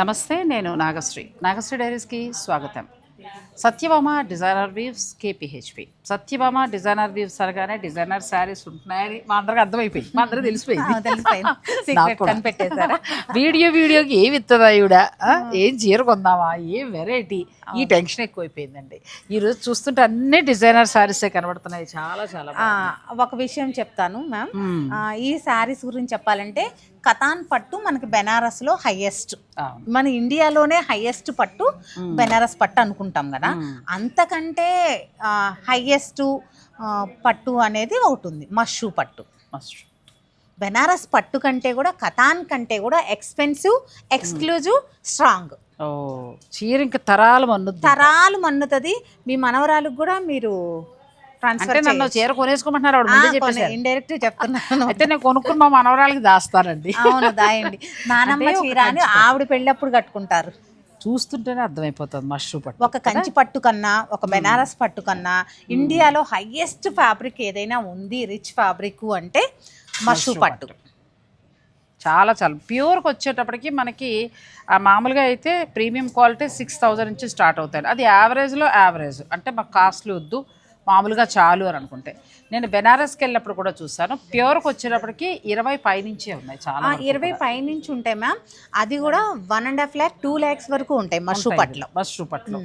నమస్తే నేను నాగశ్రీ. నాగశ్రీ డైరీస్కి స్వాగతం. Satyabhama designer weaves KPHB Satyabhama designer weaves అనగానే డిజైనర్ శారీస్ ఉంటున్నాయని మా అందరికి అర్థమైపోయింది. మా అందరికి తెలిసిపోయింది? వీడియో వీడియోకి ఏమి ఇస్తుందా ఈవిడ? ఏం చీర కొందామా? ఏం వెరైటీ ఈ టెన్షన్ ఎక్కువైపోయిందండి. ఈరోజు చూస్తుంటే అన్ని డిజైనర్ శారీసే కనబడుతున్నాయి. చాలా చాలా. ఒక విషయం చెప్తాను మ్యామ్ ఈ శారీస్ గురించి చెప్పాలంటే కతాన్ పట్టు మనకి బెనారస్లో హైయెస్ట్. మన ఇండియాలోనే హైయెస్ట్ పట్టు బెనారస్ పట్టు అనుకుంటాం కదా. అంతకంటే హైయెస్ట్ పట్టు అనేది ఒకటి ఉంది. మషూ పట్టు. మస్తు. బెనారస్ పట్టు కంటే కూడా కతాన్ కంటే కూడా ఎక్స్పెన్సివ్ ఎక్స్క్లూజివ్ స్ట్రాంగ్ చీర ఇంకా తరాలు మన్నుద్ది. తరాలు మన్నుతుంది. మీ మనవరాలకు కూడా మీరు ట్రాన్స్ఫర్ నన్ను చీర కొనేసుకోమంటున్నారు ఆవిడ ఇండైరెక్ట్ చెప్తున్నాను అయితే నేను కొనుక్కుని మా మనవరాలకి దాస్తానండి. అవును దాయండి. నానమ్మ చీర అని ఆవిడ పెళ్ళప్పుడు కట్టుకుంటారు. చూస్తుంటేనే అర్థమైపోతుంది మష్రూ పట్టు. ఒక కంచి పట్టు కన్నా ఒక బెనారస్ పట్టు కన్నా ఇండియాలో హైయెస్ట్ ఫ్యాబ్రిక్ ఏదైనా ఉంది రిచ్ ఫ్యాబ్రిక్ అంటే మషూ పట్టు. చాలా చాలా. ప్యూర్కి వచ్చేటప్పటికి మనకి మామూలుగా అయితే ప్రీమియం క్వాలిటీ సిక్స్ థౌజండ్ నుంచి స్టార్ట్ అవుతాయి. అది యావరేజ్లో యావరేజ్ అంటే మాకు కాస్ట్లీ వద్దు. మామూలుగా చాలు అని అనుకుంటే. నేను బెనారస్కి వెళ్ళినప్పుడు కూడా చూసాను ప్యూర్కి వచ్చేటప్పటికి ఇరవై పైనుంచే ఉన్నాయి చాలా ఇరవై పై నుంచి ఉంటాయి మ్యామ్. అది కూడా one and half lakh two lakhs వరకు ఉంటాయి మషూ పట్టులో మష్రూ పట్లు.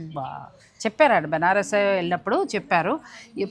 బా చెప్పారండి. బెనారస్ వెళ్ళినప్పుడు చెప్పారు.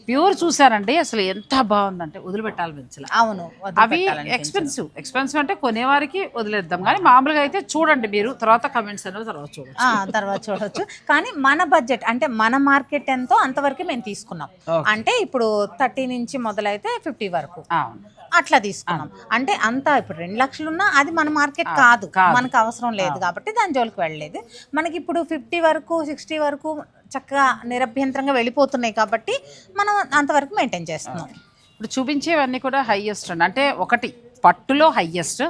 ప్యూర్ చూసానండి అసలు ఎంత బాగుందంటే వదిలిపెట్టాలి పెంచలే అవును అవి ఎక్స్పెన్సివ్. ఎక్స్పెన్సివ్ అంటే కొనేవారికి వదిలేద్దాం. కానీ మామూలుగా అయితే చూడండి మీరు. తర్వాత కమెంట్స్ అనేది తర్వాత చూడండి ఆ, తర్వాత చూడొచ్చు. కానీ మన బడ్జెట్ అంటే మన మార్కెట్ ఎంతో అంతవరకు మేము తీసుకున్నాం. అంటే ఇప్పుడు థర్టీ నుంచి మొదలైతే ఫిఫ్టీ వరకు. అవును. అట్లా తీసుకున్నాం. అంటే అంత ఇప్పుడు రెండు లక్షలు ఉన్నా అది మన మార్కెట్ కాదు. కాదు. మనకు అవసరం లేదు కాబట్టి దాని జోలికి వెళ్ళలేదు. మనకి ఇప్పుడు ఫిఫ్టీ వరకు సిక్స్టీ వరకు చక్కగా నిరభ్యంతరంగా వెళ్ళిపోతున్నాయి కాబట్టి మనం అంతవరకు మెయింటైన్ చేస్తున్నాం. ఇప్పుడు చూపించేవన్నీ కూడా హైయెస్ట్ అండి అంటే ఒకటి పట్టులో హైయెస్ట్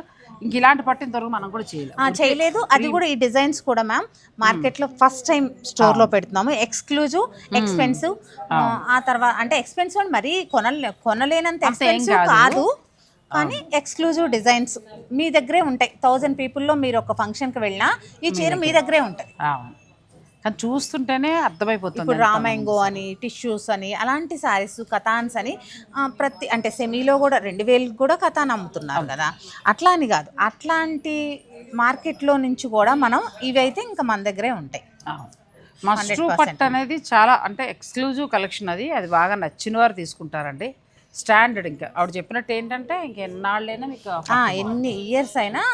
ఇంక ఇలాంటి పట్టు ఇంతవరకు మనం కూడా చేయలేము ఆ, చేయలేదు. అది కూడా ఈ డిజైన్స్ కూడా మ్యామ్ మార్కెట్లో ఫస్ట్ టైం స్టోర్లో పెడుతున్నాము. ఎక్స్క్లూజివ్ ఎక్స్పెన్సివ్ ఆ తర్వాత అంటే ఎక్స్పెన్సివ్ అంటే మరీ కొనలే కొనలేనంత ఎక్స్పెన్సివ్ కాదు. కాదు. కానీ ఎక్స్క్లూజివ్ డిజైన్స్ మీ దగ్గరే ఉంటాయి. థౌజండ్ పీపుల్లో మీరు ఒక ఫంక్షన్కి వెళ్ళినా ఈ చీర మీ దగ్గరే. ఉంటుంది కానీ చూస్తుంటేనే అర్థమైపోతుంది ఇప్పుడు రామాంగో అని టిష్యూస్ అని అలాంటి సారీస్ కథాన్స్ అని ప్రతి అంటే సెమీలో కూడా రెండు వేలు కూడా కథాన్ అమ్ముతున్నారు కదా. అట్లా అని కాదు. అట్లాంటి మార్కెట్లో నుంచి కూడా మనం ఇవైతే ఇంకా మన దగ్గరే ఉంటాయి. మస్ట్రూ పట్టు అనేది చాలా అంటే ఎక్స్క్లూజివ్ కలెక్షన్ అది. అది బాగా నచ్చిన వారు తీసుకుంటారండి. స్టాండర్డ్ ఇంకా. ఆవిడ చెప్పినట్టు ఏంటంటే ఇంక ఎన్నాళ్ళైనా మీకు ఎన్ని ఇయర్స్ అయినా.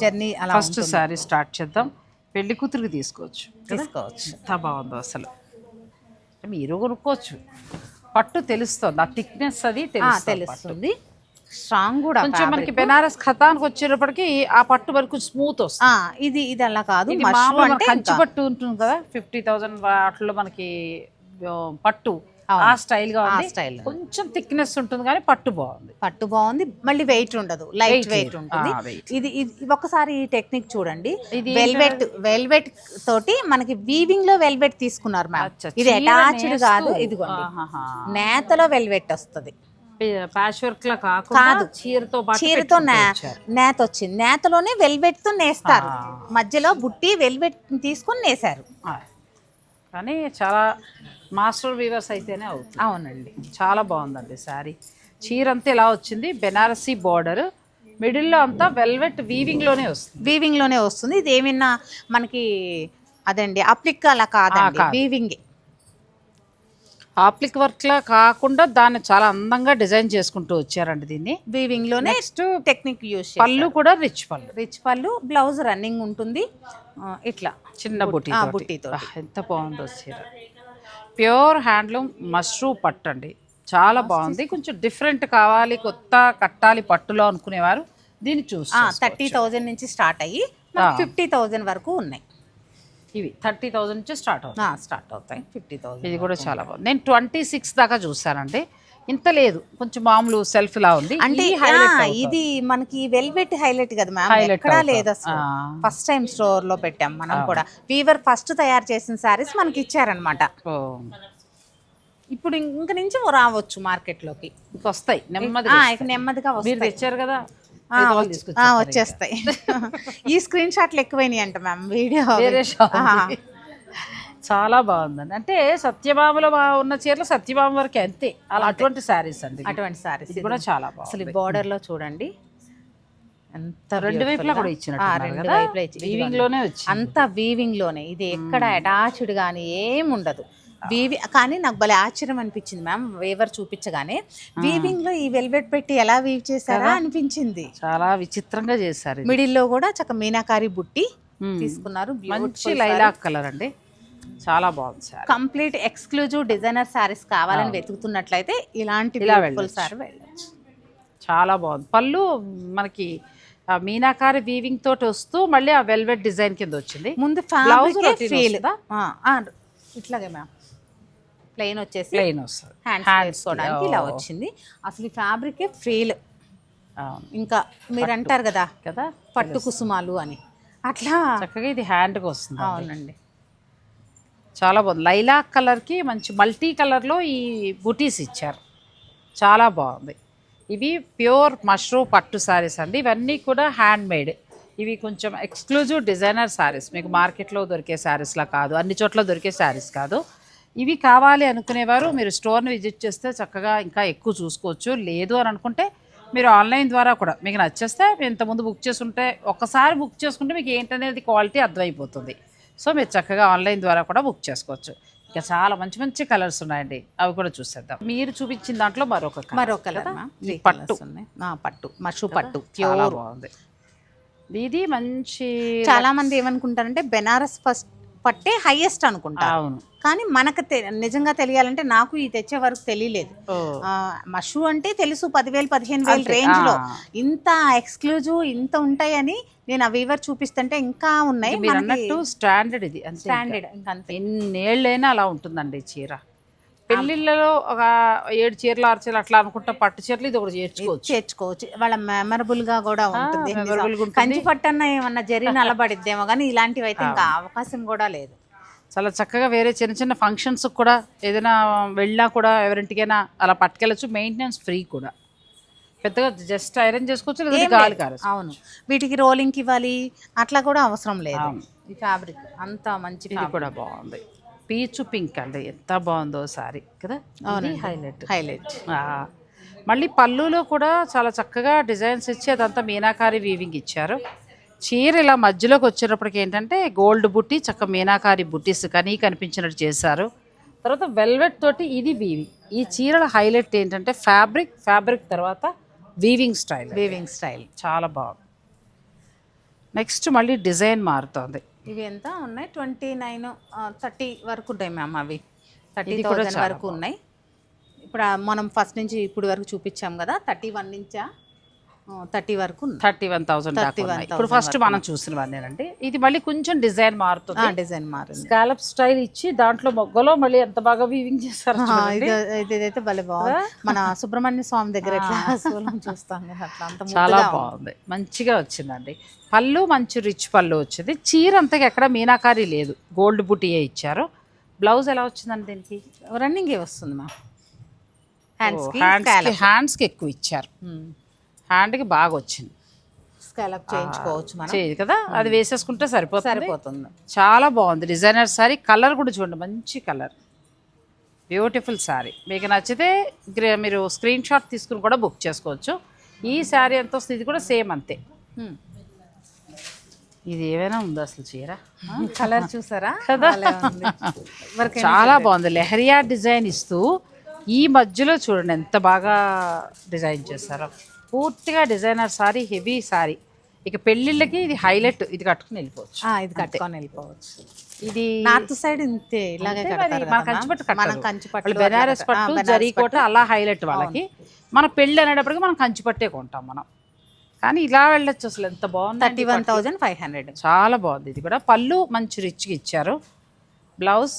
జర్నీ అలా ఫస్ట్ సారీ స్టార్ట్ చేద్దాం. పెళ్ళి కూతురికి తీసుకోవచ్చు తీసుకోవచ్చు. ఎంత బాగుందో అసలు. మీరు కొనుక్కోవచ్చు. పట్టు తెలుస్తుంది. ఆ థిక్నెస్ అది తెలుస్తుంది స్ట్రాంగ్ కూడా కొంచెం మనకి బెనారస్ ఖతానికి వచ్చేటప్పటికి ఆ పట్టు వరకు స్మూత్ వస్తుంది. ఇది ఇది అలా కాదు. కంచి పట్టు ఉంటుంది కదా? ఫిఫ్టీ థౌసండ్ వాటిలో మనకి పట్టు. ఆ స్టైల్గా ఉంది style. కొంచెం థిక్నెస్ ఉంటుంది కానీ పట్టు బాగుంది పట్టు బాగుంది మళ్ళీ వెయిట్ ఉండదు లైట్ వెయిట్. ఉంటుంది. ఇది ఇది ఒకసారి ఈ టెక్నిక్ చూడండి ఇది వెల్వెట్ వెల్వెట్ తోటి మనకి వీవింగ్లో వెల్వెట్ తీసుకున్నారు మ్యామ్ ఇది అటాచ్డ్. కాదు ఇదిగోండి ఆహాహా. నేతలో వెల్వెట్ వస్తుంది ప్యాచ్ వర్క్ లా కాకుండా కాదు. చీరతో చీరతో. నేత వచ్చింది నేతలోనే వెల్వెట్తో నేస్తారు. మధ్యలో బుట్టి వెల్వెట్ తీసుకొని నేసారు. కానీ చాలా మాస్టర్ వీవర్స్ అయితేనే అవుతుంది. అవునండి. చాలా బాగుందండి శారీ. చీర అంతా ఇలా వచ్చింది? బెనారసీ బార్డర్. మిడిల్లో అంతా వెల్వెట్ వీవింగ్లోనే వస్తుంది. వీవింగ్లోనే వస్తుంది. ఇది ఏమైనా మనకి అదండి అప్లిక్ అలా కాదండి. కాదు. వీవింగ్. ఆప్లిక్ వర్క్ లా కాకుండా దాన్ని చాలా అందంగా డిజైన్ చేసుకుంటూ వచ్చారండి దీన్ని. వీవింగ్లోనే నెక్స్ట్ టెక్నిక్ యూస్ పళ్ళు కూడా రిచ్ పళ్ళు. రిచ్ పళ్ళు బ్లౌజ్ రన్నింగ్ ఉంటుంది. ఇట్లా. చిన్న బుట్టి ఆ, బుట్టితోటి. ఎంత బాగుందో చీర. ప్యూర్ హ్యాండ్లూమ్ మష్రూ పట్టు అండి. చాలా బాగుంది. కొంచెం డిఫరెంట్ కావాలి కొత్త కట్టాలి పట్టులో అనుకునేవారు. దీన్ని చూసి థర్టీ థౌజండ్ నుంచి స్టార్ట్ అయ్యి ఫిఫ్టీ థౌజండ్ వరకు ఉన్నాయి. ఇవి థర్టీ థౌజండ్ నుంచి స్టార్ట్ అవుతుంది స్టార్ట్ అవుతాయి. ఫిఫ్టీ థౌజండ్ ఇది కూడా చాలా బాగుంది. నేను ట్వంటీ సిక్స్ దాకా చూసానండి ఇంత లేదు. కొంచెం మామూలు సెల్ఫ్ లా ఉంది. అంటే ఇది మనకి వెల్వెట్ హైలైట్ కదా మ్యామ్ ఎక్కడా. లేదు అసలు. ఫస్ట్ టైం స్టోర్లో పెట్టాం మనం కూడా. వీవర్ ఫస్ట్ తయారు చేసిన సారీస్ మనకి ఇచ్చారనమాట ఇప్పుడు ఇంక నుంచి రావచ్చు మార్కెట్లోకి. ఇంక వస్తాయి నెమ్మది ఆ, ఇక నెమ్మదిగా మీరు తెచ్చారు కదా. వచ్చేస్తాయి. ఈ స్క్రీన్ షాట్లు ఎక్కువైనాయి అంట మ్యామ్ వీడియో. చాలా బాగుందండి. అంటే సత్యభామలో ఉన్న చీరలు సత్యభామ వరకే అంతే. అలా అటువంటి శారీస్ అండి అటువంటి ఇది కూడా చాలా అసలు బార్డర్లో చూడండి. ఎంత రెండు వైపులా. కూడా ఇచ్చినట్టు ఉన్నారు రెండు? వైపులా ఇచ్చి- ఇదిగోండి. లోనే. అంతా వీవింగ్లోనే. ఇది ఎక్కడ అటాచ్డ్ కానీ ఏం ఉండదు వీవి కానీ నాకు భలే ఆశ్చర్యం అనిపించింది మ్యామ్ వేవర్ చూపించగానే. వీవింగ్లో ఈ వెల్వెట్ పెట్టి ఎలా వీవ్ చేశారా అనిపించింది. చాలా విచిత్రంగా చేశారు. మిడిల్లో కూడా చక్క మీనాకారి బుట్టి. తీసుకున్నారు మంచి లైలాక్ కలర్ అండి. చాలా బాగుంది sir. Complete exclusive designer saris కావాలని వెతుకుతున్నట్లయితే ఇలాంటి ఇలా. సారీ వెళ్ళచ్చు. చాలా బాగుంది. పళ్ళు మనకి మీనాకారి వీవింగ్ తోటి వస్తూ మళ్ళీ ఆ వెల్వెట్ డిజైన్ కింద వచ్చింది. ముందు routine ఫీల్? ఇట్లాగే మ్యామ్. ప్లెయిన్ వచ్చేసి ప్లెయిన్ వస్తుంది. హ్యాండ్స్ వేసుకోవడానికి ఇలా వచ్చింది. అసలు ఈ ఫ్యాబ్రికే ఫీల్. అవును. ఇంకా మీరు అంటారు కదా కదా? పట్టు కుసుమాలు అని. అట్లా చక్కగా ఇది హ్యాండ్కి వస్తుంది అవునండి. చాలా బాగుంది. లైలాక్ కలర్కి మంచి మల్టీ కలర్లో ఈ బుటీస్ ఇచ్చారు. చాలా బాగుంది. ఇవి ప్యూర్ మష్రూమ్ పట్టు శారీస్ అండి. ఇవన్నీ కూడా హ్యాండ్ మేడ్ ఇవి కొంచెం ఎక్స్క్లూజివ్ డిజైనర్ శారీస్ మీకు మార్కెట్లో దొరికే శారీస్లా కాదు. అన్ని చోట్ల దొరికే శారీస్ కాదు. ఇవి కావాలి అనుకునేవారు మీరు స్టోర్ని విజిట్ చేస్తే చక్కగా ఇంకా ఎక్కువ చూసుకోవచ్చు. లేదు అని అనుకుంటే మీరు ఆన్లైన్ ద్వారా కూడా మీకు నచ్చేస్తే ఇంతకుముందు బుక్ చేసుకుంటే ఒక్కసారి బుక్ చేసుకుంటే మీకు ఏంటనేది క్వాలిటీ అర్థమైపోతుంది. సో మీరు చక్కగా ఆన్లైన్ ద్వారా కూడా బుక్ చేసుకోవచ్చు. ఇంకా చాలా మంచి మంచి కలర్స్ ఉన్నాయండి. అవి కూడా చూసేద్దాం. మీరు చూపించిన దాంట్లో మరొక colour. మరో కలర్ ఇది పట్టు. పట్టు. మషు పట్టు. చాలా ప్యూర్. బాగుంది. ఇది మంచి చాలా మంది ఏమనుకుంటారంటే బెనారస్ ఫస్ట్ పట్టే హైయెస్ట్ అనుకుంటారు అవును. కానీ మనకు నిజంగా తెలియాలంటే నాకు ఈ తెచ్చే వరకు తెలియలేదు. మషు అంటే తెలుసు పదివేలు పదిహేను వేలు రేంజ్లో. ఇంత ఎక్స్క్లూజివ్ ఇంత ఉంటాయని నేను ఆ వీవర్ చూపిస్తుంటే ఇంకా ఉన్నాయి మీరు అన్నట్టు స్టాండర్డ్ ఇది. స్టాండర్డ్ ఇంకంతే ఎన్నేళ్ళైనా అలా ఉంటుందండి చీర. పెళ్ళిళ్ళలో ఒక ఏడు చీరలు ఆరు చీరలు అట్లా అనుకుంటా పట్టు చీరలు ఇది ఒకటి చేర్చుకోవచ్చు. చేర్చుకోవచ్చు. వాళ్ళ మెమరబుల్గా కూడా ఉంటుంది. కంచి పట్టన్న ఏమన్నా జరి నలబడిద్దేమో కానీ ఇలాంటివి అయితే ఇంకా అవకాశం కూడా లేదు. చాలా చక్కగా వేరే చిన్న చిన్న ఫంక్షన్స్ కూడా ఏదైనా వెళ్ళినా కూడా ఎవరింటికైనా అలా పట్టుకెళ్ళచ్చు. మెయింటెనెన్స్ ఫ్రీ కూడా. పెద్దగా జస్ట్ ఐరన్ చేసుకోవచ్చు లేదా. గాలి కారు అవును. వీటికి రోలింగ్ ఇవ్వాలి. అట్లా కూడా అవసరం లేదు. ఈ ఫ్యాబ్రిక్ అంత మంచి కూడా బాగుంది. పీచు పింక్ అండి. ఎంత బాగుందో సారీ కదా? హైలైట్. హైలైట్. మళ్ళీ పళ్ళులో కూడా చాలా చక్కగా డిజైన్స్ ఇచ్చి అదంతా మీనాకారి వీవింగ్ ఇచ్చారు. చీర ఇలా మధ్యలోకి వచ్చేటప్పటికి ఏంటంటే గోల్డ్ బుట్టి చక్క మీనాకారి బుట్టీస్ కానీ కనిపించినట్టు చేశారు. తర్వాత వెల్వెట్ తోటి ఇది వీవింగ్ ఈ చీరల హైలైట్ ఏంటంటే ఫ్యాబ్రిక్ ఫ్యాబ్రిక్ తర్వాత వీవింగ్ స్టైల్ వీవింగ్ స్టైల్ చాలా బాగుంది. నెక్స్ట్ మళ్ళీ డిజైన్ మారుతోంది. ఇవి ఎంత ఉన్నాయి? ట్వంటీ నైన్ థర్టీ వరకు ఉంటాయి మ్యామ్ అవి. థర్టీ థౌజండ్ వరకు ఉన్నాయి. ఇప్పుడు మనం ఫస్ట్ నుంచి ఇప్పుడు వరకు చూపించాం కదా థర్టీ వన్ నుంచా థర్టీ వరకు థర్టీ వన్ థౌసండ్ దాకా 31,000 ఉన్నాయి. ఇప్పుడు ఫస్ట్ మనం చూసినవన్నీ ఇది మళ్ళీ కొంచెం డిజైన్ మారుతుంది. డిజైన్ మారింది. స్కాలప్ స్టైల్ ఇచ్చి దాంట్లో మొగ్గలో మళ్ళీ ఎంత బాగా వీవింగ్ చేస్తారు ఇదైతే భలే బాగుంది. మన సుబ్రహ్మణ్య స్వామి దగ్గర చూస్తాం కదా అట్లా అంత చాలా. బాగుంది. మంచిగా వచ్చిందండి. పళ్ళు మంచి రిచ్ పళ్ళు వచ్చింది. చీర అంతగా ఎక్కడ మీనాకారి లేదు. గోల్డ్ బుటీయే ఇచ్చారు. బ్లౌజ్ ఎలా వచ్చిందండి దీనికి? రన్నింగ్ వస్తుంది మా హ్యాండ్స్కి హ్యాండ్స్కి ఎక్కువ ఇచ్చారు. హ్యాండ్కి బాగా వచ్చింది స్కాలప్ చేయించుకోవచ్చు మనం. చేయదు కదా? అది వేసేసుకుంటే సరిపోతుంది. సరిపోతుంది. చాలా బాగుంది. డిజైనర్ సారీ కలర్ కూడా చూడండి మంచి కలర్. బ్యూటిఫుల్ శారీ మీకు నచ్చితే మీరు స్క్రీన్ షాట్ తీసుకుని కూడా బుక్ చేసుకోవచ్చు. ఈ శారీ ఎంత వస్తుంది ఇది కూడా సేమ్ అంతే. ఇది ఏమైనా ఉందా అసలు చీర? కలర్ చూసారా? చాలా బాగుంది. లెహరియా డిజైన్ ఇస్తూ ఈ మధ్యలో చూడండి ఎంత బాగా డిజైన్ చేశారో. పూర్తిగా డిజైనర్ సారీ హెవీ సారీ ఇక పెళ్ళిళ్ళకి ఇది హైలైట్ ఇది కట్టుకుని వెళ్ళిపోవచ్చు. ఇది కట్టుకొని వెళ్ళిపోవచ్చు. ఇది నార్త్ సైడ్ ఇంతే ఇలాగే మన కంచిపట్టు మనం బెనారస్. పట్టు జరీకోట అలా హైలైట్ వాళ్ళకి. మన పెళ్ళి అనేటప్పటికి మనం కంచిపట్టే కొంటాం మనం. కానీ ఇలా వెళ్ళొచ్చు అసలు ఎంత బాగుంది thirty one thousand five hundred. చాలా బాగుంది. ఇది కూడా పళ్ళు మంచి రిచ్గా ఇచ్చారు. Blouse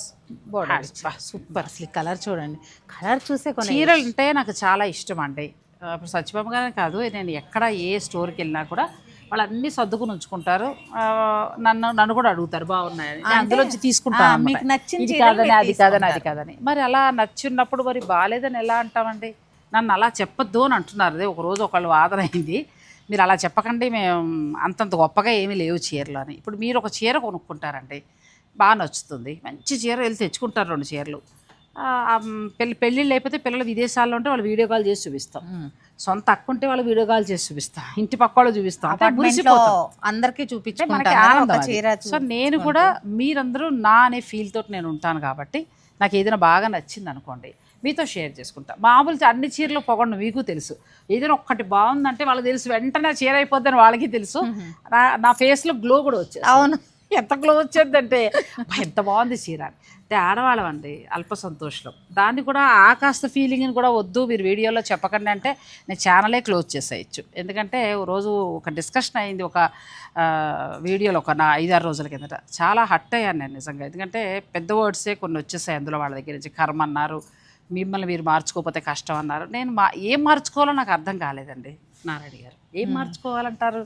border super. అసలు కలర్ చూడండి. కలర్ చూసే కొన్ని చీరలు అంటే నాకు చాలా ఇష్టం అండి. ఇప్పుడు సత్యబాబు గారే కాదు నేను ఎక్కడ ఏ స్టోర్కి వెళ్ళినా కూడా వాళ్ళు అన్నీ సర్దుకుని ఉంచుకుంటారు. నన్ను నన్ను కూడా అడుగుతారు బాగున్నాయని. నేను అందులోంచి తీసుకుంటాను. మీకు చీరలు కాదని అది కాదని అది కాదని. మరి అలా నచ్చినప్పుడు మరి బాగాలేదని ఎలా అంటామండి? నన్ను అలా చెప్పొద్దు అని అంటున్నారు. అదే ఒకరోజు ఒకళ్ళు వాదన అయింది. మీరు అలా చెప్పకండి మేము అంతంత గొప్పగా ఏమీ లేవు చీరలు అని. ఇప్పుడు మీరు ఒక చీర కొనుక్కుంటారండి. బాగా నచ్చుతుంది. మంచి చీర వెళ్ళి తెచ్చుకుంటారు రెండు చీరలు. పెళ్ళి పెళ్ళిళ్ళు లేకపోతే పిల్లలు విదేశాల్లో ఉంటే వాళ్ళు వీడియో కాల్ చేసి చూపిస్తాం. సొంత అక్క ఉంటే వాళ్ళు వీడియో కాల్ చేసి చూపిస్తాం. ఇంటి పక్క వాళ్ళు చూపిస్తాం. అంటే మురిసిపోతాం. అందరికి అంటే మనకి చూపించుకుంటారు కదా, ఆనందం ఒక అది. చీర సో నేను కూడా మీరందరూ నా అనే ఫీల్ తోటి నేను ఉంటాను కాబట్టి నాకు ఏదైనా బాగా నచ్చింది అనుకోండి మీతో షేర్ చేసుకుంటా. మామూలు అన్ని చీరలు పొగండు మీకు తెలుసు. ఏదైనా ఒక్కటి బాగుందంటే వాళ్ళకి తెలుసు వెంటనే చీర అయిపోద్దని వాళ్ళకి తెలుసు. నా నా ఫేస్లో గ్లో కూడా వచ్చేది అవును. ఎంత వచ్చేదంటే "అబ్బా, ఎంత బాగుంది చీర. అంటే ఆడవాళ్ళం అండి అల్ప సంతోషం దాన్ని కూడా ఆ కాస్త ఫీలింగ్ని కూడా వద్దు మీరు వీడియోలో చెప్పకండి అంటే నేను ఛానలే క్లోజ్ చేసేయచ్చు. ఎందుకంటే రోజు ఒక డిస్కషన్ అయింది ఒక వీడియోలో ఒక నా ఐదారు రోజుల కిందట. చాలా హట్ అయ్యాను నేను నిజంగా. ఎందుకంటే పెద్ద వర్డ్సే కొన్ని వచ్చేసాయి అందులో వాళ్ళ దగ్గర నుంచి. కర్మ అన్నారు మిమ్మల్ని మీరు మార్చుకోకపోతే కష్టం అన్నారు. నేను మా ఏం మార్చుకోవాలో నాకు అర్థం కాలేదండి నారాయణ గారు. ఏం మార్చుకోవాలంటారు?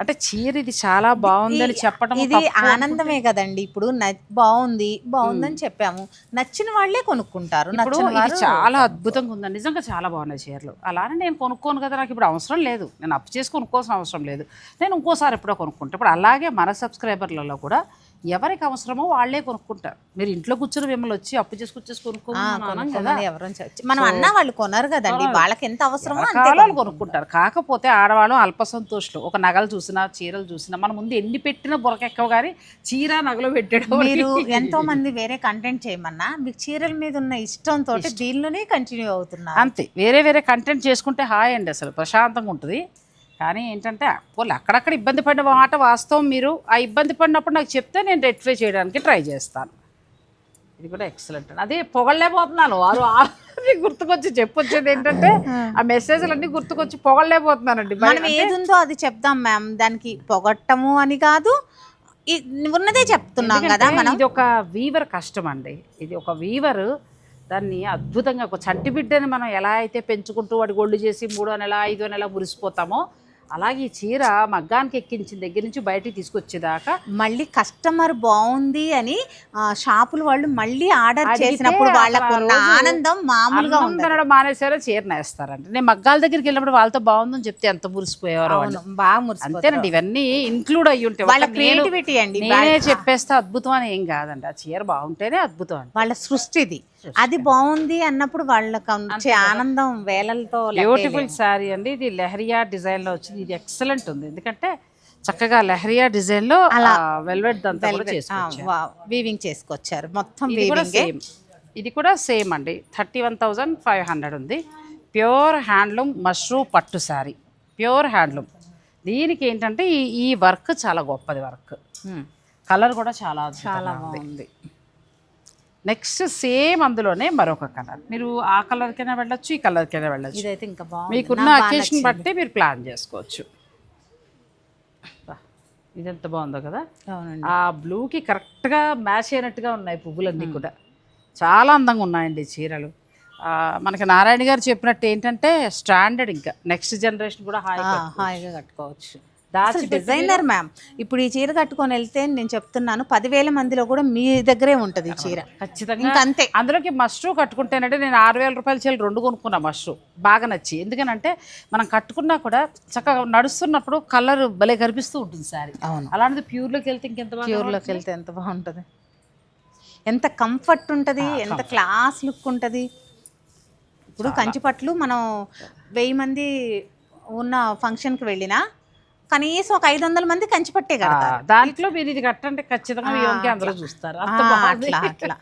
అంటే చీర ఇది చాలా బాగుందని చెప్పడం ఇది ఆనందమే కదండి. ఇప్పుడు న- బాగుంది బాగుందని చెప్పాము. నచ్చిన వాళ్ళే కొనుక్కుంటారు. ఇది చాలా అద్భుతంగా ఉందండి. నిజంగా చాలా బాగున్నాయి చీరలు. అలానే నేను కొనుక్కోను కదా నాకు ఇప్పుడు అవసరం లేదు. నేను అప్పు చేసి కొనుక్కోవాల్సిన అవసరం లేదు. నేను ఇంకోసారి ఎప్పుడో కొనుక్కుంటా. ఇప్పుడు అలాగే మన సబ్స్క్రైబర్లలో కూడా ఎవరికి అవసరమో వాళ్ళే కొనుక్కుంటారు. మీరు ఇంట్లో కూర్చొని మిమ్మల్ని వచ్చి అప్పు చేసి కూర్చేసి కొనుక్కోమని కదా. మనం అన్నా వాళ్ళు కొనరు కదండి. వాళ్ళకి ఎంత అవసరమో వాళ్ళు కొనుక్కుంటారు. కాకపోతే ఆడవాళ్ళు అల్ప సంతోషులు. ఒక నగలు చూసినా చీరలు చూసినా మన ముందు ఎన్ని పెట్టినా బురకెక్కవ కానీ చీర నగలు పెట్టడం మీరు ఎంతో మంది వేరే కంటెంట్ చేయమన్నా మీకు చీరల మీద ఉన్న ఇష్టంతో దీనిలోనే కంటిన్యూ అవుతున్నారు. అంతే. వేరే వేరే కంటెంట్ చేసుకుంటే హాయ్ అండి అసలు. ప్రశాంతంగా ఉంటుంది. కానీ ఏంటంటే వాళ్ళు అక్కడక్కడ ఇబ్బంది పడిన మాట వాస్తవం మీరు. ఆ ఇబ్బంది పడినప్పుడు నాకు చెప్తే నేను రెక్టిఫై చేయడానికి ట్రై చేస్తాను. ఇది కూడా ఎక్సలెంట్ అదే పొగలేకపోతున్నాను వారు ఆల్రెడీ గుర్తుకొచ్చి చెప్పొచ్చేది ఏంటంటే ఆ. మెసేజ్లు అన్నీ గుర్తుకొచ్చి పొగలేకపోతున్నానండి మనం ఏది ఉందో అది చెప్దాం మ్యామ్. దానికి పొగట్టము అని కాదు ఉన్నదే చెప్తున్నాం కదా మనం. ఇది ఒక వీవర్ కష్టం అండి. ఇది ఒక వీవర్ దాన్ని అద్భుతంగా ఒక చంటి బిడ్డని మనం ఎలా అయితే పెంచుకుంటూ వాడి గొళ్ళు చేసి మూడో నెల ఐదో నెల మురిసిపోతామో అలాగే ఈ చీర మగ్గానికి ఎక్కించిన దగ్గర నుంచి బయటికి తీసుకొచ్చేదాకా మళ్ళీ కస్టమర్ బాగుంది అని ఆ, షాపుల వాళ్ళు మళ్ళీ ఆర్డర్ చేసినప్పుడు వాళ్ళకు ఆనందం మామూలుగా తినడం మానేసారో చీర నేస్తారంట. నేను మగ్గాల దగ్గరికి వెళ్ళినప్పుడు వాళ్ళతో బాగుందని చెప్తే ఎంత మురిసిపోయేవారో బాగా మురిసిపోతారు. అంతేనండి ఇవన్నీ ఇంక్లూడ్ అయ్యి ఉంటాయి వాళ్ళ creativity అండి. నేనే చెప్పేస్తే అద్భుతం అని ఏం కాదండి. ఆ చీర బాగుంటేనే అద్భుతం అండి. వాళ్ళ సృష్టిది. అది బాగుంది అన్నప్పుడు వాళ్ళకి వచ్చే ఆనందం వేలలతో. బ్యూటిఫుల్ శారీ అండి. ఇది లెహరియా డిజైన్లో వచ్చింది. ఇది ఎక్సలెంట్ ఉంది. ఎందుకంటే చక్కగా లెహరియా డిజైన్లో వెల్వెట్ కూడా చేసుకోవచ్చు వీవింగ్ చేసుకొచ్చారు. మొత్తం ఇది కూడా వీవింగ్ సేమ్ ఇది కూడా సేమ్ అండి. Thirty one thousand five hundred ఉంది. ప్యూర్ హ్యాండ్లూమ్ మష్రూ పట్టు శారీ ప్యూర్ హ్యాండ్లూమ్ దీనికి ఏంటంటే ఈ ఈ వర్క్ చాలా గొప్పది వర్క్ కలర్ కూడా చాలా చాలా బాగుంది. నెక్స్ట్ సేమ్ అందులోనే మరొక కలర్. మీరు ఆ కలర్కైనా వెళ్ళొచ్చు ఈ కలర్కైనా వెళ్ళొచ్చు. ఇదైతే ఇంకా బాగుంది. మీకున్న అకేషన్ బట్టి మీరు ప్లాన్ చేసుకోవచ్చు. బా, ఇది ఎంత బాగుందో కదా? ఆ బ్లూకి కరెక్ట్గా మ్యాచ్ అయినట్టుగా ఉన్నాయి పువ్వులన్నీ కూడా. చాలా అందంగా ఉన్నాయండి చీరలు. మనకి నారాయణ గారు చెప్పినట్టు ఏంటంటే స్టాండర్డ్ ఇంకా. నెక్స్ట్ జనరేషన్ కూడా హాయ్ ఆ, హాయిగా కట్టుకోవచ్చు. డిజైనర్ మ్యామ్ ఇప్పుడు ఈ చీర కట్టుకొని వెళ్తే నేను చెప్తున్నాను పదివేల మందిలో కూడా మీ దగ్గరే ఉంటది ఈ చీర. ఖచ్చితంగా. ఇంకా అంతే అందులోకి మష్రూ కట్టుకుంటేనంటే నేను ఆరు వేల రూపాయల చీరలు రెండు కొనుక్కున్నా మష్రూ బాగా నచ్చి. ఎందుకనంటే మనం కట్టుకున్నా కూడా చక్కగా నడుస్తున్నప్పుడు కలర్ భలే కనిపిస్తూ ఉంటుంది సారీ. అవును. అలాంటిది ప్యూర్లోకి వెళ్తే ఇంకెంత ప్యూర్లోకి వెళ్తే ఎంత బాగుంటుంది? ఎంత కంఫర్ట్ ఉంటుంది? ఎంత క్లాస్ లుక్ ఉంటుంది? ఇప్పుడు కంచిపట్లు మనం వెయ్యి మంది ఉన్న ఫంక్షన్కి వెళ్ళినా కనీసం ఒక ఐదు వందల మంది కంచిపట్టే కడతారు. దాంట్లో మీరు ఇది కట్టంటే ఖచ్చితంగా వంకే అందరూ చూస్తారు. అట్లా.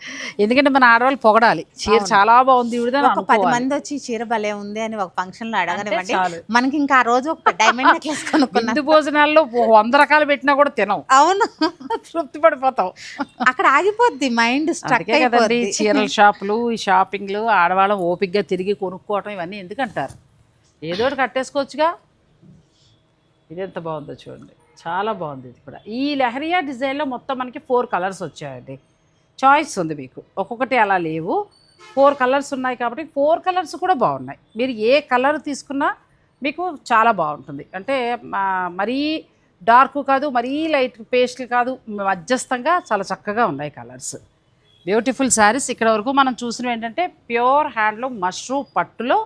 ఎందుకంటే మన ఆడవాళ్ళు పొగడాలి. చీర చాలా బాగుంది ఒక పది మంది వచ్చి ఈ చీర భలే ఉంది అని ఒక ఫంక్షన్లో అడగనివ్వండి. మనకి ఇంకా ఆ రోజు ఒక డైమండ్ నెక్లెస్ కొనుక్కున్నాం. భోజనాల్లో వంద రకాలు పెట్టినా కూడా తినం అవును. తృప్తి పడిపోతాం అక్కడ ఆగిపోద్ది మైండ్ స్ట్రక్ కదండి చీరల షాపులు ఈ షాపింగ్లు ఆడవాళ్ళం ఓపిగ్గా తిరిగి కొనుక్కోవటం ఇవన్నీ ఎందుకంటారు? ఏదో ఒకటి కట్టేసుకోవచ్చుగా. ఇది ఎంత బాగుందో చూడండి. చాలా బాగుంది ఇది కూడా. ఈ లెహరియా డిజైన్లో మొత్తం మనకి ఫోర్ కలర్స్ వచ్చాయండి. చాయిస్ ఉంది మీకు. ఒక్కొక్కటి అలా లేవు. ఫోర్ కలర్స్ ఉన్నాయి కాబట్టి ఫోర్ కలర్స్ కూడా బాగున్నాయి. మీరు ఏ కలర్ తీసుకున్నా మీకు చాలా బాగుంటుంది. అంటే మరీ డార్క్ కాదు మరీ లైట్ పేస్ట్లు కాదు మధ్యస్థంగా చాలా చక్కగా ఉన్నాయి కలర్స్. బ్యూటిఫుల్ శారీస్. ఇక్కడ వరకు మనం చూసినవి ఏంటంటే ప్యూర్ హ్యాండ్లూమ్ మష్రూమ్ పట్టులో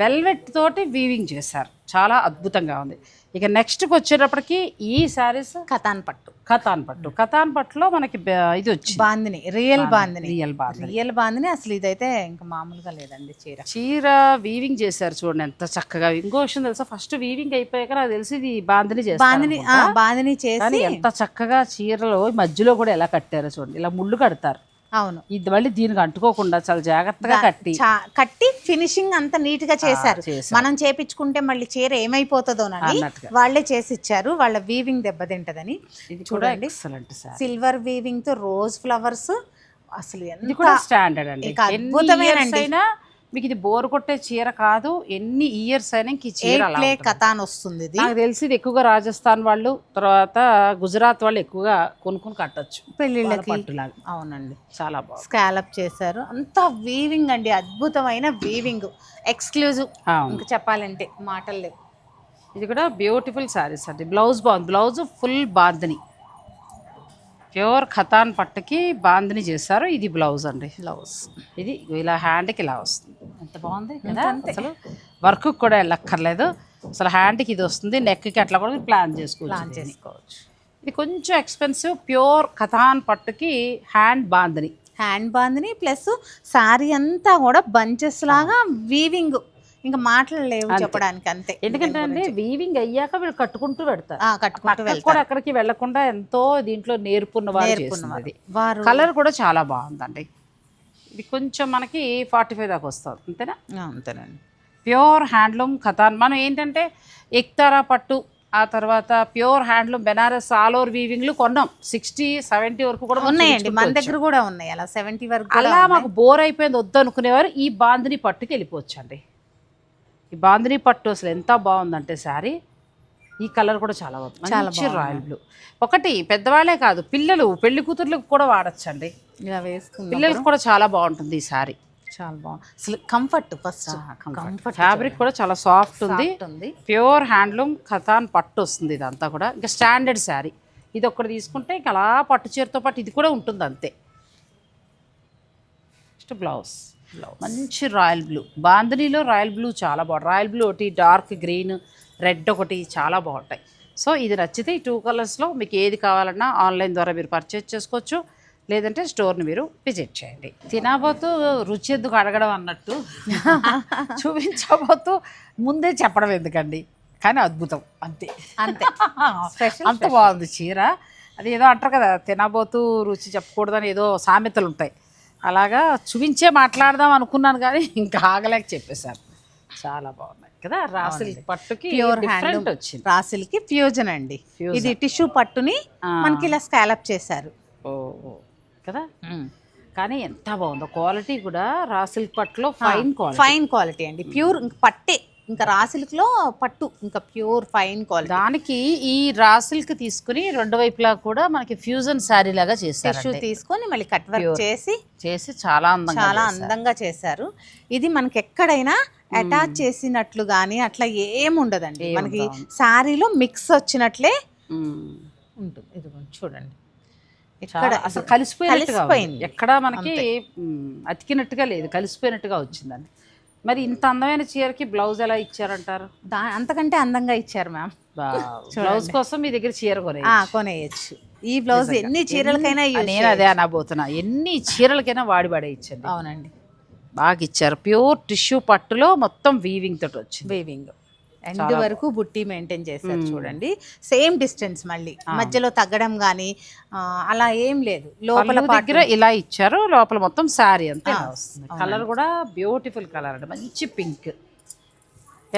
వెల్వెట్ తోటి వీవింగ్ చేశారు. చాలా అద్భుతంగా ఉంది. ఇక నెక్స్ట్కి వచ్చేటప్పటికి ఈ శారీస్ కథాన్ పట్టు. కథాన్ పట్టు. కథాన్ పట్టులో మనకి ఇది వచ్చింది. బాందిని రియల్ బాందిని రియల్ బాగా రియల్ బాందిని అసలు ఇదైతే ఇంకా మామూలుగా లేదండి చీర. చీర వీవింగ్ చేశారు చూడండి ఎంత చక్కగా. ఇంకో విషయం తెలుసా ఫస్ట్ వీవింగ్ అయిపోయాక నాకు తెలిసి ఇది బాందిని చేస్తారు బాందిని ఆ, బాందిని చేసి ఎంత చక్కగా చీరలో మధ్యలో కూడా ఎలా కట్టారో చూడండి. ఇలా ముళ్ళు కడతారు. అవును. ఇది మళ్ళీ దీనికి అంటుకోకుండా చాలా జాగ్రత్తగా కట్టి. కట్టి ఫినిషింగ్ అంత నీట్గా చేశారు. మనం చేపించుకుంటే మళ్ళీ చీర ఏమైపోతుందోనని. వాళ్ళే చేసి ఇచ్చారు వాళ్ళ వీవింగ్ దెబ్బతింటదని సార్. సిల్వర్ వీవింగ్తో రోజ్ ఫ్లవర్స్ అసలు ఎంత స్టాండర్డ్ అండి. ఇక మీకు ఇది బోర్ కొట్టే చీర కాదు. ఎన్ని ఇయర్స్ అయినా ఇంక ఈ చీర ఎయిట్ అలా ప్లే ఉంటుంది. కథాన్ వస్తుంది ఇది? నాకు తెలిసి ఇది ఎక్కువగా రాజస్థాన్ వాళ్ళు తర్వాత గుజరాత్ వాళ్ళు ఎక్కువగా కొనుక్కుని కట్టొచ్చు. పెళ్ళిళ్ళకి. పట్టులాగా. అవునండి. చాలా బాగుంది. స్కాలప్ చేశారు. అంతా వీవింగ్ అండి. అద్భుతమైన వీవింగ్ ఎక్స్క్లూజివ్ అవును. ఇంకా చెప్పాలంటే మాటలు లేవు. ఇది కూడా బ్యూటిఫుల్ శారీస్ అండి. బ్లౌజ్ బాగుంది. Blouse full bandhani pure Katan పట్టుకి bandhani చేశారు. ఇది బ్లౌజ్ అండి. బ్లౌజ్. ఇది ఇలా హ్యాండ్కి ఇలా వస్తుంది. ఎంత బాగుంది కదా? అసలు వర్క్ కూడా వెళ్ళక్కర్లేదు. అసలు హ్యాండ్కి ఇది వస్తుంది. నెక్కి అట్లా కూడా ప్లాన్ చేసుకోవచ్చు ప్లాన్. చేసుకోవచ్చు. ఇది కొంచెం expensive pure Katan పట్టుకి hand bandhani. Hand bandhani plus sari అంతా కూడా బంచెస్ లాగా వీవింగ్ ఇంకా మాటలు లేవు చెప్పడానికి అంతే. ఎందుకంటే అండి వీవింగ్ అయ్యాక వీళ్ళు కట్టుకుంటూ పెడతారు. కట్టుకుంటూ కూడా ఎక్కడికి వెళ్ళకుండా ఎంతో దీంట్లో నేర్పున్న వారు కలర్ కూడా చాలా బాగుందండి. ఇది కొంచెం మనకి ఫార్టీ ఫైవ్ దాకా వస్తుంది అంతేనా? అంతేనండి. ప్యూర్ హ్యాండ్లూమ్ ఖతాన్ మనం ఏంటంటే ఎక్తారా పట్టు ఆ తర్వాత pure handloom Banaras all over వీవింగ్లు కొన్నాం. సిక్స్టీ సెవెంటీ వరకు కూడా ఉన్నాయండి. మన దగ్గర కూడా ఉన్నాయి. అలా సెవెంటీ వరకు అలా మాకు బోర్ అయిపోయింది వద్దు అనుకునేవారు ఈ బాందిని పట్టుకి వెళ్ళిపోవచ్చు అండి ఈ బాందిని పట్టు అసలు ఎంత బాగుందంటే శారీ. ఈ కలర్ కూడా చాలా బాగుంది. మంచి రాయల్ బ్లూ. ఒకటి పెద్దవాళ్ళే కాదు పిల్లలు పెళ్ళి కూతుర్లకు కూడా వాడచ్చండి. ఇలా వేసుకుందాం పిల్లలకు కూడా చాలా బాగుంటుంది ఈ శారీ. చాలా బాగుంది. అసలు కంఫర్ట్ ఫస్ట్. కంఫర్ట్ ఫ్యాబ్రిక్ కూడా చాలా సాఫ్ట్ ఉంది. ప్యూర్ హ్యాండ్లూమ్ ఖతాన్ పట్టు వస్తుంది ఇదంతా కూడా. ఇంకా స్టాండర్డ్ శారీ. ఇది ఒక్కటి తీసుకుంటే ఇంకా అలా పట్టు చీరతో పాటు ఇది కూడా ఉంటుంది అంతే నెక్స్ట్ బ్లౌజ్. మంచి రాయల్ బ్లూ. బాంధనీలో రాయల్ బ్లూ చాలా బాగుంది రాయల్ బ్లూ ఒకటి డార్క్ గ్రీన్ రెడ్ ఒకటి చాలా బాగుంటాయి. సో ఇది నచ్చితే ఈ టూ కలర్స్లో మీకు ఏది కావాలన్నా ఆన్లైన్ ద్వారా మీరు పర్చేజ్ చేసుకోవచ్చు. లేదంటే స్టోర్ని మీరు విజిట్ చేయండి. తినబోతూ రుచి ఎందుకు అడగడం అన్నట్టు చూపించబోతూ ముందే చెప్పడం ఎందుకండి? కానీ అద్భుతం. అంతే. అంతే. అంత బాగుంది చీర. అది ఏదో అంటారు కదా తినబోతూ రుచి చెప్పకూడదని ఏదో సామెతలు ఉంటాయి. అలాగా చూపించే మాట్లాడదాం అనుకున్నాను కానీ ఇంకా ఆగలేక చెప్పేశాను చాలా బాగున్నాయి కదా? రాసిల్ పట్టుకి ప్యూర్ హ్యాండ్ వచ్చింది. రాసిల్కి ఫ్యూజన్ అండి. ఇది టిష్యూ పట్టుని. మనకి ఇలా స్కాలప్ చేశారు. ఓ. కదా? కానీ ఎంత బాగుందో. క్వాలిటీ కూడా రాసిల్ పట్టులో ఫైన్ క్వాలిటీ ఫైన్ క్వాలిటీ అండి. ప్యూర్ ఇంకా పట్టే ఇంకా రాసిల్క్లో పట్టు ఇంకా ప్యూర్ ఫైన్ క్వాలిటీ. దానికి ఈ రాసిల్క్ తీసుకుని రెండు వైపులా కూడా మనకి ఫ్యూజన్ శారీ లాగా చేశారు టిష్యూ తీసుకొని మళ్ళీ కట్ వర్క్ చేసి చేసి చాలా అందంగా చాలా. అందంగా చేశారు. ఇది మనకి ఎక్కడైనా అటాచ్ చేసినట్లు కానీ అట్లా ఏం ఉండదండి. మనకి శారీలో మిక్స్ వచ్చినట్లే. ఉంటుంది. ఇది చూడండి. ఇక్కడ అసలు కలిసిపోయినట్టుగా. ఎక్కడ మనకి అతికినట్టుగా లేదు. కలిసిపోయినట్టుగా వచ్చిందండి. మరి ఇంత అందమైన చీరకి బ్లౌజ్ ఎలా ఇచ్చారంటారు? దా అంతకంటే అందంగా ఇచ్చారు మ్యామ్. బ్లౌజ్ కోసం మీ దగ్గర చీర కొనే కొనేయచ్చు. ఈ బ్లౌజ్ ఎన్ని చీరలకైనా నేను అదే అనబోతున్నా. ఎన్ని చీరలకైనా వాడి పడేయచ్చండి. అవునండి. బాగా ఇచ్చారు. ప్యూర్ టిష్యూ పట్టులో మొత్తం వీవింగ్ తోటి వచ్చింది. వేవింగ్ ఎండ్ వరకు బుట్టి మెయింటైన్ చేశారు చూడండి. సేమ్ డిస్టెన్స్ మళ్ళీ. మధ్యలో తగ్గడం కానీ అలా ఏం లేదు. లోపల దగ్గర ఇలా ఇచ్చారు లోపల మొత్తం శారీ అంతా వస్తుంది. కలర్ కూడా బ్యూటిఫుల్ కలర్ అండి. మంచి పింక్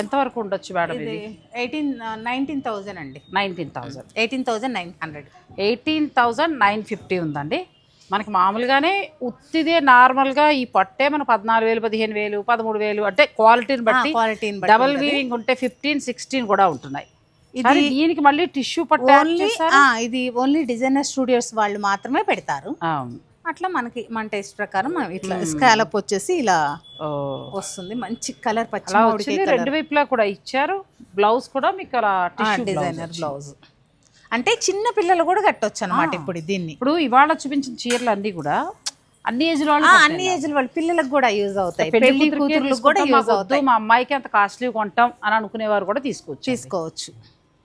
ఎంత వరకు ఉండొచ్చు మేడం ఇది ఎయిటీన్ నైన్టీన్ థౌజండ్ అండి. Nineteen thousand eighteen thousand nine hundred eighteen thousand nine fifty ఉందండి. మనకి మామూలుగానే ఉత్తిదే నార్మల్గా ఈ పట్టే మన పద్నాలుగు వేలు పదిహేను వేలు పదమూడు వేలు అంటే క్వాలిటీని బట్టి క్వాలిటీని డబల్ వీవింగ్ ఉంటే ఫిఫ్టీన్ సిక్స్టీన్ కూడా ఉంటున్నాయి. దీనికి మళ్ళీ టిష్యూ పట్టే ఓన్లీ. ఇది ఓన్లీ డిజైనర్ స్టూడియోస్ వాళ్ళు మాత్రమే పెడతారు. అట్లా మనకి మన టేస్ట్ ప్రకారం మనం ఇట్లా స్కాలప్ వచ్చేసి ఇలా. వస్తుంది. మంచి కలర్ పచ్చి రెండు వైపులా కూడా ఇచ్చారు. బ్లౌజ్ కూడా మీకు అలా డిజైనర్ బ్లౌజ్ అంటే చిన్న పిల్లలు కూడా కట్టొచ్చు అనమాట ఇప్పుడు దీన్ని. ఇప్పుడు ఇవాళ చూపించిన చీరలు అన్నీ కూడా అన్ని ఏజ్లో వాళ్ళు అన్ని ఏజ్ల వాళ్ళు పిల్లలకు కూడా యూజ్ అవుతాయి. పెళ్ళి కూతుర్లకు కూడా యూజ్ అవుతాయి. మా అమ్మాయికి అంత కాస్ట్లీ కొంటాం అని అనుకునేవారు కూడా తీసుకోవచ్చు తీసుకోవచ్చు.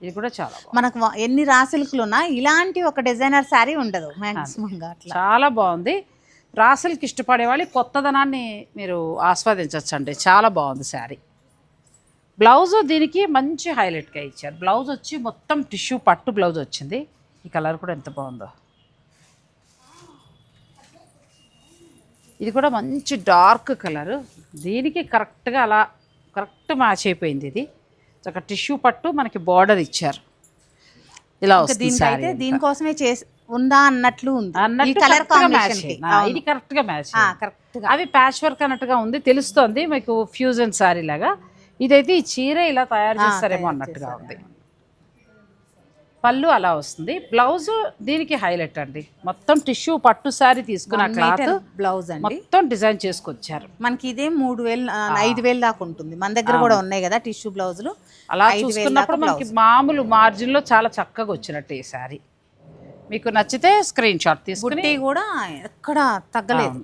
ఇది కూడా చాలా మనకు ఎన్ని రాసులకులు ఉన్నా ఇలాంటి ఒక డిజైనర్ శారీ ఉండదు మాక్సిమం చాలా బాగుంది. రాసులకి ఇష్టపడే వాళ్ళు కొత్తదనాన్ని మీరు ఆస్వాదించవచ్చండి చాలా బాగుంది శారీ బ్లౌజ్ దీనికి మంచి హైలైట్గా ఇచ్చారు. బ్లౌజ్ వచ్చి మొత్తం టిష్యూ పట్టు బ్లౌజ్ వచ్చింది. ఈ కలర్ కూడా ఎంత బాగుందో. ఇది కూడా మంచి డార్క్ కలర్. దీనికి కరెక్ట్గా అలా కరెక్ట్ మ్యాచ్ అయిపోయింది ఇది. ఒక టిష్యూ పట్టు మనకి బార్డర్ ఇచ్చారు. ఇలా దీనికైతే. దీనికోసమే చేసి ఉందా అన్నట్లు ఉంది. అన్నట్టు కలర్ ఇది కరెక్ట్గా మ్యాచ్ కరెక్ట్గా. అవి ప్యాచ్ వర్క్ అన్నట్టుగా ఉంది. తెలుస్తోంది. మీకు ఫ్యూజన్ సారీ లాగా. ఇదైతే ఈ చీర ఇలా తయారు చేస్తారేమో అన్నట్టుగా ఉంది. పళ్ళు అలా వస్తుంది. బ్లౌజ్ దీనికి హైలైట్ అండి. మొత్తం టిష్యూ పట్టు సారీ తీసుకున్న క్లాత్ బ్లౌజ్ అండి. మొత్తం డిజైన్ చేసుకొచ్చారు. మనకి ఇదే మూడు వేలు ఐదు వేలు దాకా ఉంటుంది. మన దగ్గర కూడా ఉన్నాయి కదా టిష్యూ బ్లౌజులు. అలా చూసుకున్నప్పుడు మనకి మామూలు మార్జిన్లో చాలా చక్కగా వచ్చినట్టు ఈ సారీ. మీకు నచ్చితే స్క్రీన్ షాట్ తీసుకుని బుట్టి కూడా ఎక్కడ తగ్గలేదు.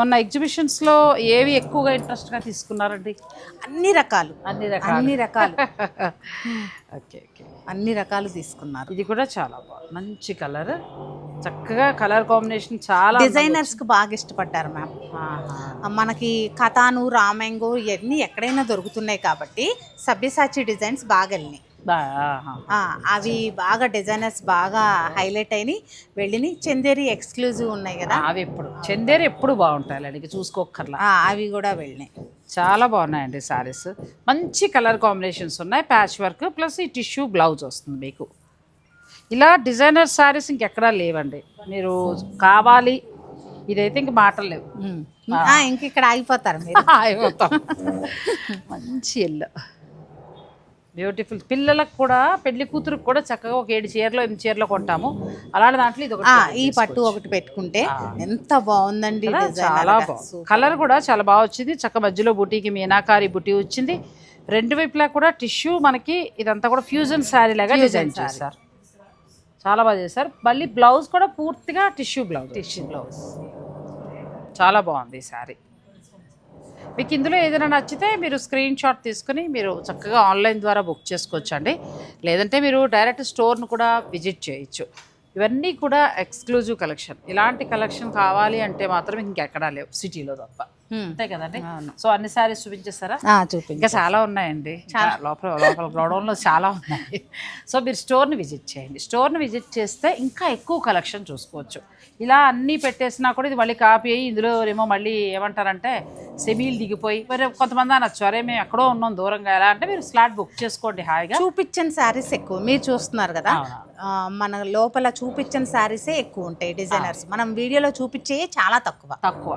మొన్న ఎగ్జిబిషన్స్లో ఏవి ఎక్కువగా ఇంట్రెస్ట్గా తీసుకున్నారండి? అన్ని రకాలు. అన్ని రకాలు. అన్ని రకాలు. Okay okay. అన్ని రకాలు తీసుకున్నారు. ఇది కూడా చాలా బాగుంది మంచి కలర్. చక్కగా కలర్ కాంబినేషన్ చాలా డిజైనర్స్కి బాగా ఇష్టపడ్డారు మ్యామ్. మనకి కథాను రామెంగు ఇవన్నీ ఎక్కడైనా దొరుకుతున్నాయి కాబట్టి సభ్యసాచి డిజైన్స్ బాగా వెళ్ళినాయి. అవి బాగా డిజైనర్స్ బాగా హైలైట్ అయినాయి వెళ్ళినాయి చందేరి ఎక్స్క్లూజివ్ ఉన్నాయి కదా? అవి ఎప్పుడు. చందేరి ఎప్పుడు బాగుంటాయి అడిగి చూసుకోకర్లా అవి కూడా వెళ్ళినాయి చాలా బాగున్నాయండి సారీస్. మంచి కలర్ కాంబినేషన్స్ ఉన్నాయి ప్యాచ్ వర్క్ ప్లస్ ఈ టిష్యూ బ్లౌజ్ వస్తుంది మీకు. ఇలా డిజైనర్ సారీస్ ఇంకెక్కడా లేవండి. మీరు కావాలి ఇదైతే ఇంక మాటలు లేవు. ఇంక ఇక్కడ ఆగిపోతారు మీరు. మంచి ఎల్లో బ్యూటిఫుల్ పిల్లలకు కూడా పెళ్ళి కూతురుకు కూడా చక్కగా ఒక ఏడు చీరలో ఎనిమిది చీరలో కొంటాము అలాంటి దాంట్లో ఇది ఈ పట్టు ఒకటి పెట్టుకుంటే ఎంత బాగుందండి చాలా బాగుంది కలర్ కూడా చాలా బాగా వచ్చింది. చక్క మధ్యలో బుటీకి మీనాకారి బుటీ వచ్చింది. రెండు వైపులా కూడా టిష్యూ మనకి ఇదంతా కూడా ఫ్యూజన్ శారీ లాగా డిజైన్ చేశారు. చాలా బాగా చేశారు. మళ్ళీ బ్లౌజ్ కూడా పూర్తిగా టిష్యూ బ్లౌజ్. Tissue blouse. చాలా బాగుంది ఈ శారీ. మీకు ఇందులో ఏదైనా నచ్చితే మీరు స్క్రీన్ షాట్ తీసుకుని మీరు చక్కగా ఆన్లైన్ ద్వారా బుక్ చేసుకోవచ్చు అండి లేదంటే మీరు డైరెక్ట్ స్టోర్ను కూడా విజిట్ చేయొచ్చు. ఇవన్నీ కూడా ఎక్స్క్లూజివ్ కలెక్షన్. ఇలాంటి కలెక్షన్ కావాలి అంటే మాత్రం ఇంకెక్కడా లేవు. సిటీలో తప్ప. అంతే కదండి? సో అన్ని శారీస్ చూపించేస్తారా? చూపించు. ఇంకా చాలా ఉన్నాయండి. లోపల లోపల గోడౌన్లో చాలా ఉన్నాయి. సో మీరు స్టోర్ని విజిట్ చేయండి. స్టోర్ని విజిట్ చేస్తే ఇంకా ఎక్కువ కలెక్షన్ చూసుకోవచ్చు. ఇలా అన్నీ పెట్టేసినా కూడా ఇది మళ్ళీ కాపీ అయ్యి ఇందులో ఏమో మళ్ళీ ఏమంటారంటే సెమీలు దిగిపోయి మరి కొంతమంది అనొచ్చు. అరే మేము ఎక్కడో ఉన్నాం దూరంగా. ఎలా అంటే మీరు స్లాట్ బుక్ చేసుకోండి హాయిగా. చూపించిన శారీస్ ఎక్కువ. మీరు చూస్తున్నారు కదా? మన లోపల చూపించిన శారీసే ఎక్కువ ఉంటాయి డిజైనర్స్. మనం వీడియోలో చూపించే చాలా తక్కువ. తక్కువ.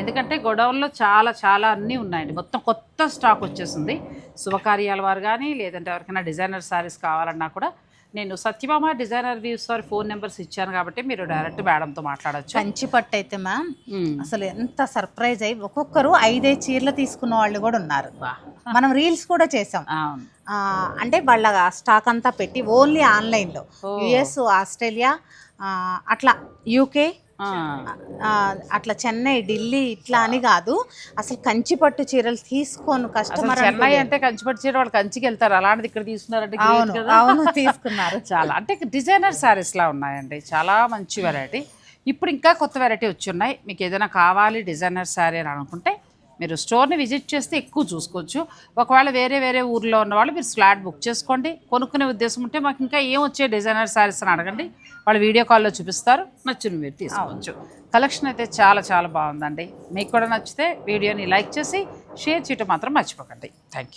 ఎందుకంటే గొడౌన్లో చాలా చాలా అన్నీ ఉన్నాయండి. మొత్తం కొత్త స్టాక్ వచ్చేసింది. శుభకార్యాల వారు కానీ లేదంటే ఎవరికైనా డిజైనర్ శారీస్ కావాలన్నా కూడా నేను సత్యభామ డిజైనర్ వ్యూస్ వారి ఫోన్ నెంబర్స్ ఇచ్చాను కాబట్టి మీరు డైరెక్ట్ మేడంతో మాట్లాడచ్చు. కంచి పట్టు అయితే మ్యామ్ అసలు ఎంత సర్ప్రైజ్ అయ్యి ఒక్కొక్కరు ఐదైదు చీరలు తీసుకున్న వాళ్ళు కూడా ఉన్నారు. మనం రీల్స్ కూడా చేసాం అంటే వాళ్ళ స్టాక్ అంతా పెట్టి ఓన్లీ ఆన్లైన్లో. యుఎస్ ఆస్ట్రేలియా అట్లా యూకే అట్లా చెన్నై ఢిల్లీ ఇట్లా అని కాదు. అసలు కంచి పట్టు చీరలు తీసుకోను కస్టమర్ చెన్నై అంటే కంచిపట్టు చీర వాళ్ళు కంచికి వెళ్తారు అలాంటిది ఇక్కడ తీసుకున్నారంటే అవును అవును తీసుకున్నారు. చాలా. అంటే డిజైనర్ శారీస్ లా ఉన్నాయండి. చాలా మంచి వెరైటీ ఇప్పుడు ఇంకా కొత్త వెరైటీ వచ్చి ఉన్నాయి. మీకు ఏదైనా కావాలి డిజైనర్ శారీ అని అనుకుంటే మీరు స్టోర్ని విజిట్ చేస్తే ఎక్కువ చూసుకోవచ్చు. ఒకవేళ వేరే వేరే ఊర్లో ఉన్న వాళ్ళు మీరు స్లాట్ బుక్ చేసుకోండి. కొనుక్కునే ఉద్దేశం ఉంటే మాకు ఇంకా ఏం వచ్చే డిజైనర్ శారీస్ అని అడగండి. వాళ్ళు వీడియో కాల్లో చూపిస్తారు. నచ్చిన మీరు తీసుకోవచ్చు. కలెక్షన్ అయితే చాలా చాలా బాగుందండి. మీకు కూడా నచ్చితే వీడియోని లైక్ చేసి షేర్ చేయటం మాత్రం మర్చిపోకండి. Thank you